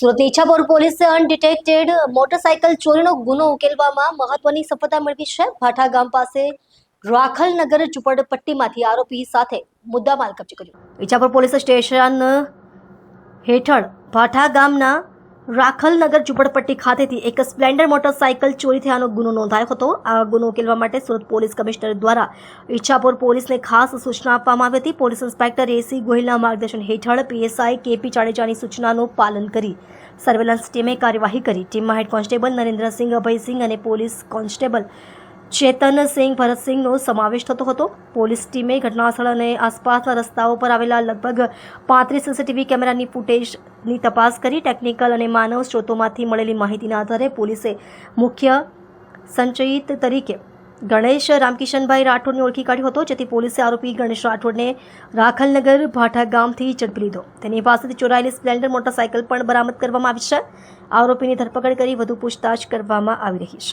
સુરતની ઈચ્છાપુર પોલીસે undetected motorcycle ચોરીનો ગુનો ઉકેલવામાં મહત્વની સફળતા મેળવી છે. ભાઠા ગામ પાસે રાખલનગર ઝુંપડપટ્ટીમાંથી આરોપી સાથે મુદ્દામાલ કબજે કર્યો. ઈચ્છાપુર પોલીસ સ્ટેશન હેઠળ ભાઠા ગામના રાખલનગર ઝુંપડપટ્ટી ખાતેથી એક સ્પ્લેન્ડર મોટરસાયકલ ચોરી થયાનો ગુનો નોંધાયો હતો. આ ગુનો ઉકેલવા માટે સુરત પોલીસ કમિશનર દ્વારા ઈચ્છાપુર પોલીસને ખાસ સૂચના આપવામાં આવી હતી. પોલીસ ઇન્સ્પેક્ટર એસી ગોહિલના માર્ગદર્શન હેઠળ પીએસઆઈ કેપી જાડેજાની સૂચનાનું પાલન કરી સર્વેલન્સ ટીમે કાર્યવાહી કરી. ટીમમાં હેડ કોન્સ્ટેબલ નરેન્દ્રસિંહ અભયસિંહ અને પોલીસ કોન્સ્ટેબલ ચેતનસિંહ ભરતસિંહનો સમાવેશ થતો હતો. પોલીસ ટીમે ઘટનાસ્થળ અને આસપાસના રસ્તાઓ પર આવેલા લગભગ પાંત્રીસ સીસીટીવી કેમેરાની ફૂટેજની તપાસ કરી ટેકનિકલ અને માનવ સ્ત્રોતોમાંથી મળેલી માહિતીના આધારે પોલીસે મુખ્ય સંચયિત તરીકે ગણેશ રામકિશનભાઈ રાઠોડને ઓળખી કાઢ્યો હતો. જેથી પોલીસે આરોપી ગણેશ રાઠોડને રાખલનગર ભાઠા ગામથી ઝડપી લીધો. તેની પાસેથી ચોરાયેલી સ્પ્લેન્ડર મોટરસાયકલ પણ બરામદ કરવામાં આવી છે. આરોપીની ધરપકડ કરી વધુ પૂછતાછ કરવામાં આવી રહી છે.